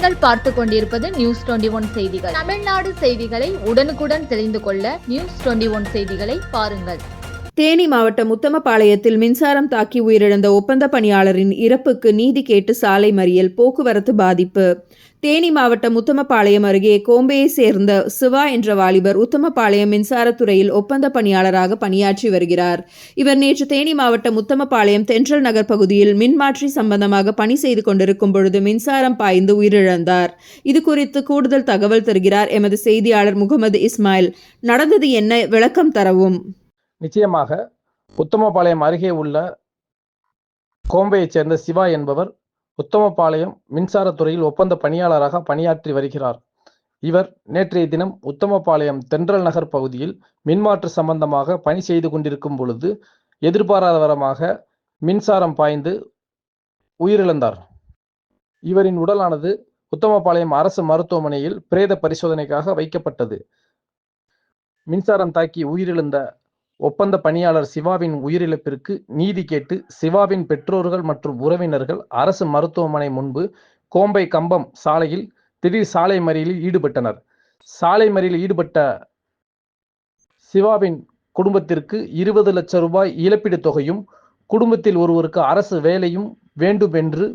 பார்த்து கொண்டிருப்பது news twenty one செய்திகள். தமிழ்நாடு செய்திகளை உடனுக்குடன் தெரிந்து கொள்ள நியூஸ் டுவெண்டி ஒன் செய்திகளை பாருங்கள். தேனி மாவட்டம் உத்தமபாளையத்தில் மின்சாரம் தாக்கி உயிரிழந்த ஒப்பந்த பணியாளரின் இறப்புக்கு நீதி கேட்டு சாலை மறியல் போக்குவரத்து பாதிப்பு. தேனி மாவட்டம் உத்தமபாளையம் அருகே கோம்பையை சேர்ந்த சிவா என்ற வாலிபர் உத்தமபாளையம் மின்சாரத்துறையில் ஒப்பந்த பணியாளராக பணியாற்றி வருகிறார். இவர் நேற்று தேனி மாவட்டம் உத்தமபாளையம் தென்றல் நகர் பகுதியில் மின்மாற்றி சம்பந்தமாக பணி செய்து கொண்டிருக்கும் பொழுது மின்சாரம் பாய்ந்து உயிரிழந்தார். இது குறித்து கூடுதல் தகவல் தருகிறார் எமது செய்தியாளர் முகமது இஸ்மாயில். நடந்தது என்ன? விளக்கம் தரவும். நிச்சயமாக உத்தமபாளையம் அருகே உள்ள கோம்பையைச் சேர்ந்த சிவா என்பவர் உத்தமபாளையம் மின்சாரத்துறையில் ஒப்பந்த பணியாளராக பணியாற்றி வருகிறார். இவர் நேற்றைய தினம் உத்தமபாளையம் தென்றல் நகர் பகுதியில் மின்மாற்று சம்பந்தமாக பணி செய்து கொண்டிருக்கும் பொழுது எதிர்பாராதவரமாக மின்சாரம் பாய்ந்து உயிரிழந்தார். இவரின் உடலானது உத்தமபாளையம் அரசு மருத்துவமனையில் பிரேத பரிசோதனைக்காக வைக்கப்பட்டது. மின்சாரம் தாக்கி உயிரிழந்த ஒப்பந்த பணியாளர் சிவாவின் உயிரிழப்பிற்கு நீதி கேட்டு சிவாவின் பெற்றோர்கள் மற்றும் உறவினர்கள் அரசு மருத்துவமனை முன்பு கோம்பை கம்பம் சாலையில் திடீர் சாலை மறியலில் ஈடுபட்டனர். சாலை மறியலில் ஈடுபட்ட சிவாவின் குடும்பத்திற்கு இருபது லட்சம் ரூபாய் இழப்பீடு தொகையும் குடும்பத்தில் ஒருவருக்கு அரசு வேலையும் வேண்டும் என்று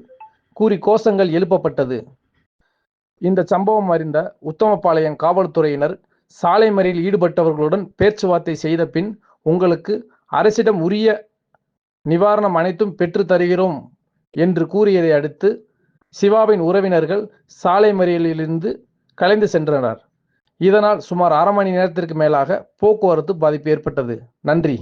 கூறி கோஷங்கள் எழுப்பப்பட்டது. இந்த சம்பவம் அறிந்த உத்தமபாளையம் காவல்துறையினர் சாலை மறியலில் ஈடுபட்டவர்களுடன் பேச்சுவார்த்தை செய்த பின் உங்களுக்கு அரசிடம் உரிய நிவாரணம் அனைத்தும் பெற்று தருகிறோம் என்று கூறியதை அடுத்து சிவாவின் உறவினர்கள் சாலை மறியலிலிருந்து கலைந்து சென்றனர். இதனால் சுமார் அரை மணி நேரத்திற்கு மேலாக போக்குவரத்து பாதிப்பு ஏற்பட்டது. நன்றி.